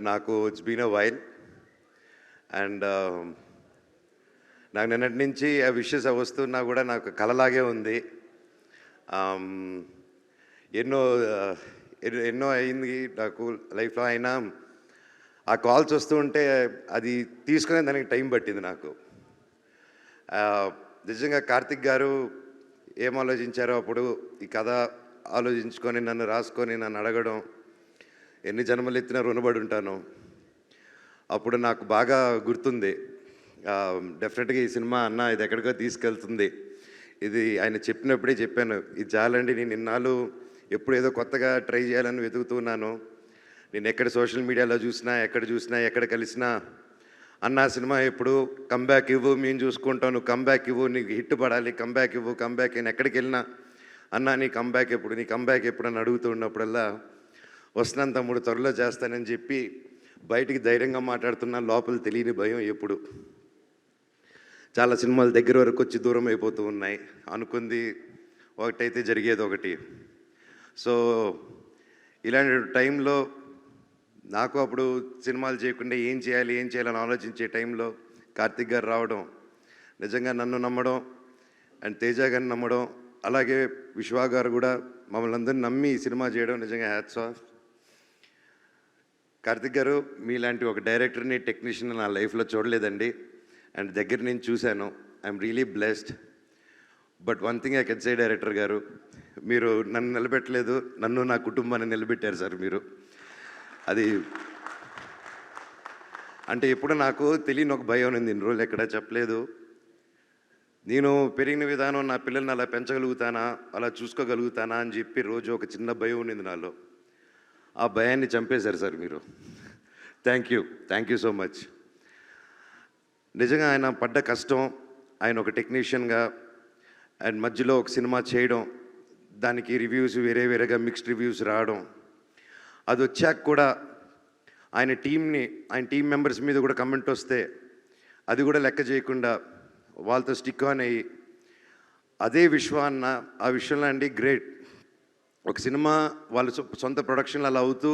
నాకు it's been a while and నాకు నిన్నటి నుంచి ఆ విషెస్ వస్తున్నా కూడా నాకు కలలాగే ఉంది. Um, ఎన్నో uh, ఎన్నో- ఎన్నో అయింది నాకు లైఫ్లో అయినా. ఆ కాల్స్ వస్తూ ఉంటే అది తీసుకునే దానికి టైం పట్టింది నాకు. Uh, నిజంగా కార్తిక్ గారు ఏం ఆలోచించారో అప్పుడు ఈ కథ ఆలోచించుకొని నన్ను రాసుకొని నన్ను అడగడం ఎన్ని జన్మలు ఎత్తినా రుణపడి ఉంటాను. అప్పుడు నాకు బాగా గుర్తుంది. డెఫినెట్గా ఈ సినిమా అన్న ఇది ఎక్కడికో తీసుకెళ్తుంది. ఇది ఆయన చెప్పినప్పుడే చెప్పాను. ఇది చాలండి నేను ఇన్నాళ్ళు ఎప్పుడు ఏదో కొత్తగా ట్రై చేయాలని వెతుకుతున్నాను నేను ఎక్కడ సోషల్ మీడియాలో చూసినా ఎక్కడ చూసినా ఎక్కడ కలిసినా అన్న సినిమా ఎప్పుడు కంబ్యాక్ ఇవ్వు మేము చూసుకుంటాను నువ్వు కంబ్యాక్ ఇవ్వు నీకు హిట్ పడాలి. కంబ్యాక్ ఇవ్వు కంబ్యాక్ నేను ఎక్కడికి వెళ్ళినా అన్న నీ కంబ్యాక్ ఎప్పుడు నీ కంబ్యాక్ ఎప్పుడు అని అడుగుతూ ఉన్నప్పుడల్లా వస్తున్నాను తమ్ముడు త్వరలో చేస్తానని చెప్పి బయటికి ధైర్యంగా మాట్లాడుతున్నా లోపల తెలియని భయం ఎప్పుడు. చాలా సినిమాలు దగ్గర వరకు వచ్చి దూరం అయిపోతూ ఉన్నాయి. అనుకుంది ఒకటైతే జరిగేది ఒకటి. సో ఇలాంటి టైంలో నాకు అప్పుడు సినిమాలు చేయకుండా ఏం చేయాలి ఏం చేయాలని ఆలోచించే టైంలో కార్తిక్ గారు రావడం నిజంగా నన్ను నమ్మడం అండ్ తేజ గారిని నమ్మడం అలాగే విశ్వా గారు కూడా మమ్మల్ని అందరిని నమ్మి ఈ సినిమా చేయడం నిజంగా హ్యాట్స్ ఆఫ్. కార్తిక్ గారు మీలాంటి ఒక డైరెక్టర్ని టెక్నీషియన్ నా లైఫ్లో చూడలేదండి. అండ్ దగ్గర నేను చూశాను. I'm really blessed. But one thing I can say director garu మీరు నన్ను నిలబెట్టలేదు. నన్ను నా కుటుంబాన్ని నిలబెట్టారు సార్ మీరు. అది అంటే ఎప్పుడు నాకు తెలియని ఒక భయం ఉంది. ఇన్ని రోజులు ఎక్కడ చెప్పలేదు. నేను పెరిగిన విధానం నా పిల్లల్ని అలా పెంచగలుగుతానా అలా చూసుకోగలుగుతానా అని చెప్పి రోజు ఒక చిన్న భయం ఉంది నాలో. ఆ భయాన్ని చంపేశారు సార్ మీరు. Thank you thank you so much నిజంగా ఆయన పడ్డ కష్టం ఆయన ఒక టెక్నీషియన్గా అండ్ మధ్యలో ఒక సినిమా చేయడం దానికి రివ్యూస్ వేరే వేరేగా మిక్స్డ్ రివ్యూస్ రావడం అది వచ్చాక కూడా ఆయన టీంని ఆయన టీం మెంబర్స్ మీద కూడా కమెంట్ వస్తే అది కూడా లెక్క చేయకుండా వాళ్ళతో స్టిక్ ఆన్ అయ్యి అదే విశ్వాన్న ఆ విషయంలో అండి గ్రేట్ ఒక సినిమా వాళ్ళ సొ- సొంత ప్రొడక్షన్లు అలా అవుతూ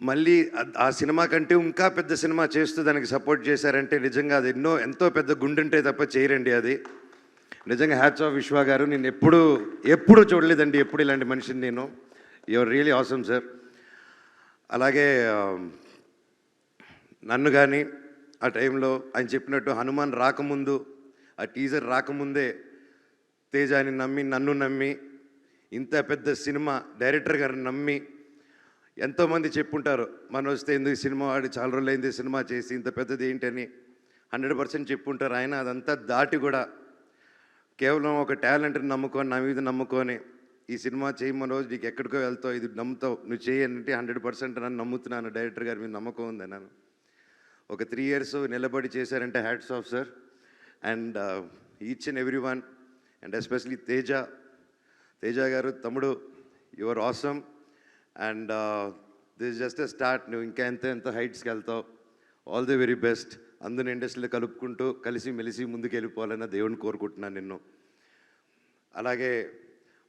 మళ్ళీ ఆ సినిమా కంటే ఇంకా పెద్ద సినిమా చేస్తూ దానికి సపోర్ట్ చేశారంటే నిజంగా అది ఎన్నో ఎంతో పెద్ద గుండుంటే తప్ప చేయరండి అది. నిజంగా హ్యాట్స్ ఆఫ్ విశ్వ గారు నేను ఎప్పుడు ఎప్పుడు చూడలేదండి ఎప్పుడు ఇలాంటి మనిషిని నేను. Your really awesome sir. అలాగే నన్ను కానీ ఆ టైంలో ఆయన చెప్పినట్టు హనుమాన్ రాకముందు ఆ టీజర్ రాకముందే తేజాని నమ్మి నన్ను నమ్మి ఇంత పెద్ద సినిమా డైరెక్టర్ గారిని నమ్మి ఎంతోమంది చెప్పుంటారు మన వస్తే ఎందుకు సినిమా వాడి? చాలా రోజులు అయింది సినిమా చేసి ఇంత పెద్దది ఏంటని హండ్రెడ్ పర్సెంట్ చెప్పుంటారు. ఆయన అదంతా దాటి కూడా కేవలం ఒక టాలెంట్ని నమ్ముకొని నా మీద నమ్ముకొని ఈ సినిమా చేయమని రోజు నీకు ఎక్కడికో వెళ్తావు ఇది నమ్ముతావు నువ్వు చేయనంటే హండ్రెడ్ పర్సెంట్ నన్ను నమ్ముతున్నాను. డైరెక్టర్ గారి మీద నమ్మకం ఉంది నన్ను. ఒక త్రీ ఇయర్స్ నిలబడి చేశారంటే hats off sir. And each and every one and especially Teja Teja garu తమ్ముడు your awesome and this just a start నువ్వు ఇంకా ఎంత ఎంత హైట్స్కి వెళ్తావు? ఆల్ ది వెరీ బెస్ట్ అందరిని ఇండస్ట్రీలో కలుపుకుంటూ కలిసి మెలిసి ముందుకు వెళ్ళిపోవాలని దేవుని కోరుకుంటున్నాను నిన్ను. అలాగే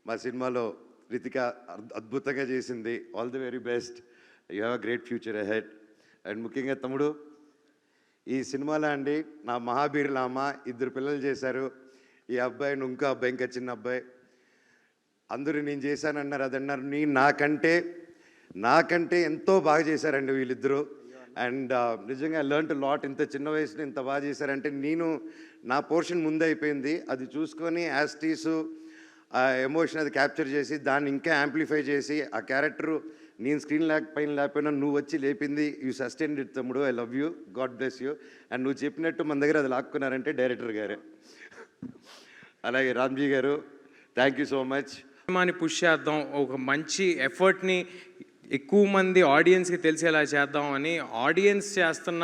మా సినిమాలో రితిక అద్- అద్భుతంగా చేసింది. All the very best you have a great future ahead and ముఖ్యంగా తమ్ముడు ఈ సినిమాలో అండి నా మహాబీర్ లామా ఇద్దరు పిల్లలు చేశారు. ఈ అబ్బాయి ఇంకో అబ్బాయి ఇంకా చిన్న అబ్బాయి. అందరూ నేను చేశానన్నారు అది అన్నారు నీ నాకంటే నాకంటే ఎంతో బాగా చేశారండి వీళ్ళిద్దరూ. అండ్ నిజంగా లర్న్ లాట్ ఇంత చిన్న వయసులో ఇంత బాగా చేశారంటే నేను నా పోర్షన్ ముందు అయిపోయింది. అది చూసుకొని యాస్టీసు ఆ ఎమోషన్ అది క్యాప్చర్ చేసి దాన్ని ఇంకా యాంప్లిఫై చేసి ఆ క్యారెక్టర్ నేను స్క్రీన్ లేక పైన లేకపోయినా నువ్వు వచ్చి లేపింది యూ సస్టైన్ ఇట్ తమ్ముడు. I love you God bless you and నువ్వు చెప్పినట్టు మన దగ్గర అది లాక్కున్నారంటే డైరెక్టర్ గారే. అలాగే Ramji garu thank you so much సినిమాని పుష్ చేద్దాం ఒక మంచి ఎఫర్ట్ని ఎక్కువ మంది ఆడియన్స్కి తెలిసేలా చేద్దాం అని ఆడియన్స్ చేస్తున్న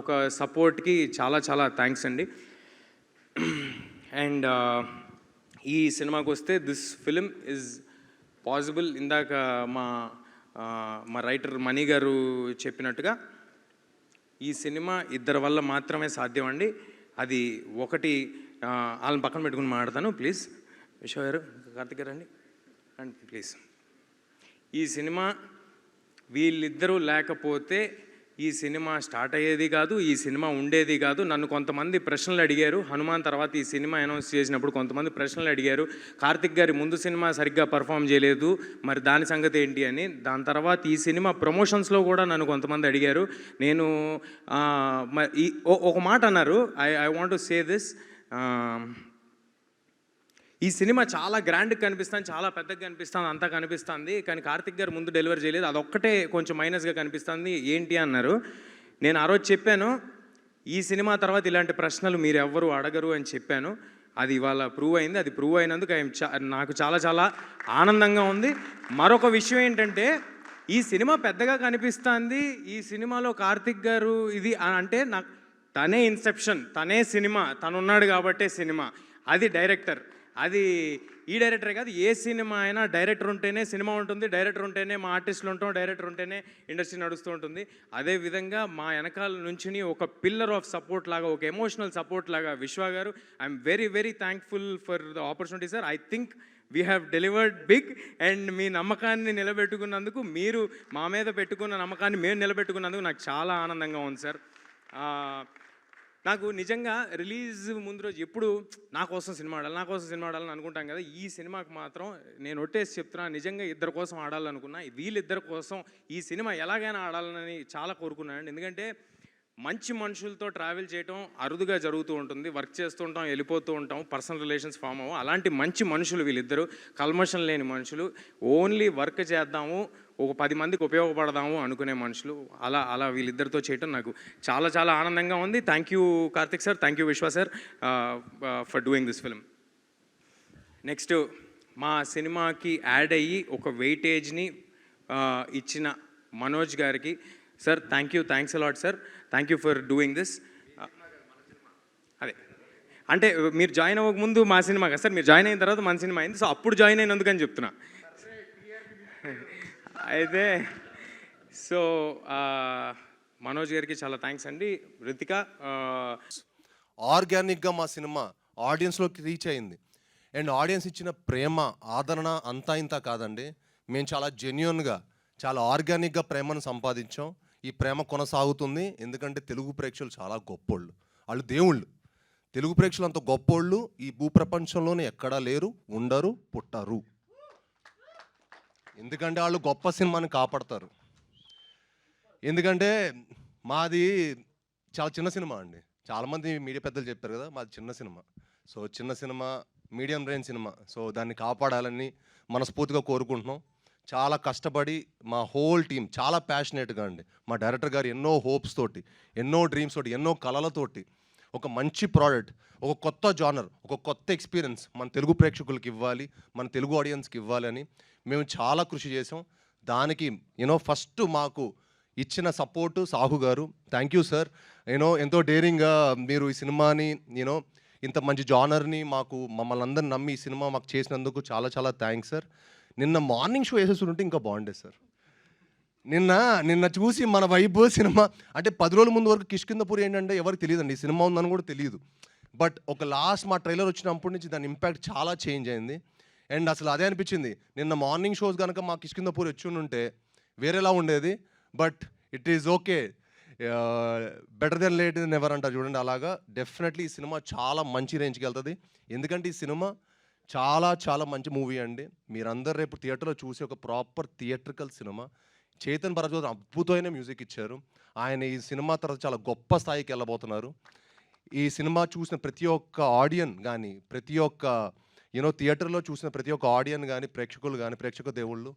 ఒక సపోర్ట్కి చాలా చాలా థ్యాంక్స్ అండి. అండ్ ఈ సినిమాకి వస్తే దిస్ ఫిలిం ఇస్ పాసిబుల్ ఇందాక మా మా రైటర్ మణి గారు చెప్పినట్టుగా ఈ సినిమా ఇద్దరి వల్ల మాత్రమే సాధ్యం అండి. అది ఒకటి వాళ్ళని పక్కన పెట్టుకుని మాట్లాడతాను ప్లీజ్. విశ్వ గారు కార్తిక్ గారు అండి అండ్ ప్లీజ్. ఈ సినిమా వీళ్ళిద్దరూ లేకపోతే ఈ సినిమా స్టార్ట్ అయ్యేది కాదు ఈ సినిమా ఉండేది కాదు. నన్ను కొంతమంది ప్రశ్నలు అడిగారు. హనుమాన్ తర్వాత ఈ సినిమా అనౌన్స్ చేసినప్పుడు కొంతమంది ప్రశ్నలు అడిగారు. కార్తిక్ గారి ముందు సినిమా సరిగ్గా పర్ఫామ్ చేయలేదు. మరి దాని సంగతి ఏంటి అని. దాని తర్వాత ఈ సినిమా ప్రమోషన్స్లో కూడా నన్ను కొంతమంది అడిగారు. నేను ఈ ఒక మాట అన్నారు. I I want to say this ఈ సినిమా చాలా గ్రాండ్గా కనిపిస్తుంది చాలా పెద్దగా కనిపిస్తుంది అంతా కనిపిస్తుంది. కానీ కార్తిక్ గారు ముందు డెలివరీ చేయలేదు. అదొక్కటే కొంచెం మైనస్గా కనిపిస్తుంది. ఏంటి అన్నారు. నేను ఆ రోజు చెప్పాను ఈ సినిమా తర్వాత ఇలాంటి ప్రశ్నలు మీరు ఎవ్వరు అడగరు అని చెప్పాను. అది ఇవాళ ప్రూవ్ అయింది. అది ప్రూవ్ అయినందుకు ఐఎమ్ నాకు చాలా చాలా ఆనందంగా ఉంది. మరొక విషయం ఏంటంటే ఈ సినిమా పెద్దగా కనిపిస్తుంది. ఈ సినిమాలో కార్తిక్ గారు ఇది అంటే నాకు తనే ఇన్సెప్షన్ తనే సినిమా తనున్నాడు కాబట్టే సినిమా. అది డైరెక్టర్. అది ఈ డైరెక్టరే కాదు ఏ సినిమా అయినా డైరెక్టర్ ఉంటేనే సినిమా ఉంటుంది డైరెక్టర్ ఉంటేనే మా ఆర్టిస్టులు ఉంటాం డైరెక్టర్ ఉంటేనే ఇండస్ట్రీ నడుస్తూ ఉంటుంది. అదే విధంగా మా వెనకాల నుంచి ఒక పిల్లర్ ఆఫ్ సపోర్ట్ లాగా ఒక ఎమోషనల్ సపోర్ట్ లాగా Vishwa garu I'm very very thankful for the opportunity sir I think we have delivered big and మీ నమ్మకాన్ని నిలబెట్టుకున్నందుకు మీరు మా మీద పెట్టుకున్న నమ్మకాన్ని మేము నిలబెట్టుకున్నందుకు నాకు చాలా ఆనందంగా ఉంది సార్ నాకు నిజంగా రిలీజ్ ముందు రోజు ఎప్పుడు నా కోసం సినిమా ఆడాలి నా కోసం సినిమా ఆడాలని అనుకుంటాం కదా ఈ సినిమాకి మాత్రం నేను ఒట్టేసి చెప్తున్నా నిజంగా ఇద్దరు కోసం ఆడాలనుకున్నా వీళ్ళిద్దరి కోసం ఈ సినిమా ఎలాగైనా ఆడాలని చాలా కోరుకున్నానండి. ఎందుకంటే మంచి మనుషులతో ట్రావెల్ చేయటం అరుదుగా జరుగుతూ ఉంటుంది వర్క్ చేస్తూ ఉంటాం వెళ్ళిపోతూ ఉంటాం పర్సనల్ రిలేషన్స్ ఫామ్ అవ్వం. అలాంటి మంచి మనుషులు వీళ్ళిద్దరూ కల్మషం లేని మనుషులు ఓన్లీ వర్క్ చేద్దాము ఒక పది మందికి ఉపయోగపడదాము అనుకునే మనుషులు. అలా అలా వీళ్ళిద్దరితో చేయటం నాకు చాలా చాలా ఆనందంగా ఉంది. Thank you Karthik sir thank you Vishwa sir for doing this film next మా సినిమాకి యాడ్ అయ్యి ఒక వెయిటేజ్ని uh, ఇచ్చిన మనోజ్ గారికి. Sir thank you thanks a lot sir thank you for doing this అదే. అంటే మీరు జాయిన్ అవ్వక ముందు మా సినిమా కదా సార్ మీరు జాయిన్ అయిన తర్వాత మన సినిమా అయింది. సో అప్పుడు జాయిన్ అయినందుకని చెప్తున్నా. అయితే సో మనోజ్ గారికి చాలా థ్యాంక్స్ అండి. రితిక ఆర్గానిక్గా మా సినిమా ఆడియన్స్లోకి రీచ్ అయింది. అండ్ ఆడియన్స్ ఇచ్చిన ప్రేమ ఆదరణ అంతా ఇంత కాదండి. మేము చాలా జెన్యున్గా చాలా ఆర్గానిక్గా ప్రేమను సంపాదించాం. ఈ ప్రేమ కొనసాగుతుంది. ఎందుకంటే తెలుగు ప్రేక్షకులు చాలా గొప్పోళ్ళు. వాళ్ళు దేవుళ్ళు. తెలుగు ప్రేక్షకులు అంత గొప్పోళ్ళు ఈ భూప్రపంచంలోనే ఎక్కడా లేరు ఉండరు పుట్టరు. ఎందుకంటే వాళ్ళు గొప్ప సినిమాని కాపాడతారు. ఎందుకంటే మాది చాలా చిన్న సినిమా అండి. చాలామంది మీడియా పెద్దలు చెప్పారు కదా మాది చిన్న సినిమా. సో చిన్న సినిమా మీడియం రేంజ్ సినిమా. సో దాన్ని కాపాడాలని మనస్ఫూర్తిగా కోరుకుంటున్నాం. చాలా కష్టపడి మా హోల్ టీం చాలా ప్యాషనేట్గా అండి. మా డైరెక్టర్ గారు ఎన్నో హోప్స్ తోటి ఎన్నో డ్రీమ్స్ తోటి ఎన్నో కళలతోటి ఒక మంచి ప్రోడక్ట్ ఒక కొత్త జానర్ ఒక కొత్త ఎక్స్పీరియన్స్ మన తెలుగు ప్రేక్షకులకి ఇవ్వాలి మన తెలుగు ఆడియన్స్కి ఇవ్వాలని మేము చాలా కృషి చేసాం దానికి యూనో ఫస్ట్ మాకు ఇచ్చిన సపోర్టు సాహు గారు. థ్యాంక్ యూ సార్ యూనో ఎంతో డేరింగ్గా మీరు ఈ సినిమాని యూనో ఇంత మంచి జానర్ని మాకు మమ్మల్ని అందరిని నమ్మి ఈ సినిమా మాకు చేసినందుకు చాలా చాలా థ్యాంక్స్ సార్ నిన్న మార్నింగ్ షో వేసేసుకుంటే ఇంకా బాగుండేది సార్ నిన్న నిన్న చూసి మన వైపు సినిమా అంటే పది రోజుల ముందు వరకు కిష్కిందపూరి ఏంటంటే ఎవరికి తెలియదండి ఈ సినిమా ఉందని కూడా తెలియదు. బట్ ఒక లాస్ట్ మా ట్రైలర్ వచ్చినప్పటి నుంచి దాని ఇంపాక్ట్ చాలా చేంజ్ అయింది. అండ్ అసలు అదే అనిపించింది నిన్న మార్నింగ్ షోస్ కనుక మా కిష్కిందపూరి వచ్చి ఉంటే వేరేలా ఉండేది but it is okay better then late then ever అంటారు చూడండి అలాగా. డెఫినెట్లీ ఈ సినిమా చాలా మంచి రేంజ్కి వెళ్తుంది. ఎందుకంటే ఈ సినిమా చాలా చాలా మంచి మూవీ అండి. మీరందరూ రేపు థియేటర్లో చూసి ఒక ప్రాపర్ థియేట్రికల్ సినిమా. చేతన్ భరద్వాజ్ అద్భుతమైన మ్యూజిక్ ఇచ్చారు. ఆయన ఈ సినిమా తర్వాత చాలా గొప్ప స్థాయికి వెళ్ళబోతున్నారు. ఈ సినిమా చూసిన ప్రతి ఒక్క ఆడియన్ కానీ ప్రతి ఒక్క యూనో థియేటర్లో చూసిన ప్రతి ఒక్క ఆడియన్ కానీ ప్రేక్షకులు కానీ ప్రేక్షక దేవుళ్ళు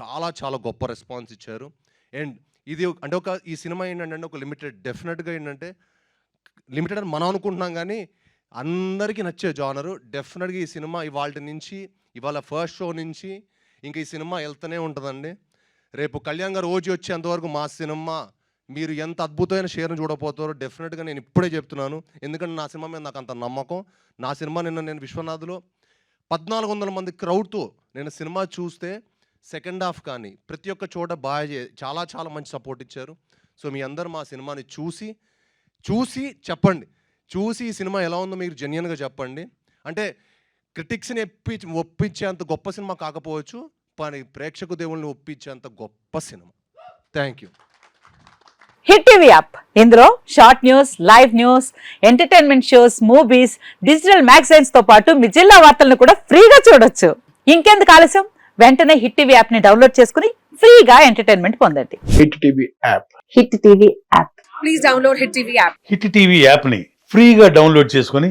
చాలా చాలా గొప్ప రెస్పాన్స్ ఇచ్చారు. అండ్ ఇది అంటే ఒక ఈ సినిమా ఏంటంటే ఒక లిమిటెడ్ డెఫినెట్గా ఏంటంటే లిమిటెడ్ అని మనం అనుకుంటున్నాం కానీ అందరికీ నచ్చే జానరు. డెఫినెట్గా ఈ సినిమా ఇవాళ నుంచి ఇవాళ ఫస్ట్ షో నుంచి ఇంకా ఈ సినిమా వెళ్తూనే ఉంటుందండి. రేపు కళ్యాణ్ గారు ఓజీ వచ్చేంతవరకు మా సినిమా మీరు ఎంత అద్భుతమైన షేర్ను చూడబోతారో డెఫినెట్గా నేను ఇప్పుడే చెప్తున్నాను. ఎందుకంటే నా సినిమా మీద నాకు అంత నమ్మకం. నా సినిమా నిన్న నేను విశ్వనాథ్లో పద్నాలుగు వందల మంది క్రౌడ్తో నేను సినిమా చూస్తే సెకండ్ హాఫ్ కానీ ప్రతి ఒక్క చోట బాగా చే- చాలా చాలా మంచి సపోర్ట్ ఇచ్చారు. సో మీ అందరు మా సినిమాని చూసి చూసి చెప్పండి. చూసి ఈ సినిమా ఎలా ఉందో మీరు జెన్యున్గా చెప్పండి. అంటే క్రిటిక్స్ని ఎప్పి ఒప్పించేంత గొప్ప సినిమా కాకపోవచ్చు. కానీ ప్రేక్షకు దేవుళ్ళని ఒప్పించేంత గొప్ప cinema. Thank you hit TV app. ఇందులో short news live news entertainment shows movies digital మ్యాగజైన్స్తో పాటు మీ జిల్లా వార్తలను కూడా ఫ్రీగా చూడొచ్చు. ఇంకెందుకు ఆలస్యం? వెంటనే హిట్ టీవీ యాప్ని డౌన్లోడ్ చేసుకుని ఫ్రీగా ఎంటర్టైన్మెంట్ పొందండి. Hit TV app. Hit TV app. Hit TV యాప్ని ఫ్రీగా డౌన్లోడ్ చేసుకొని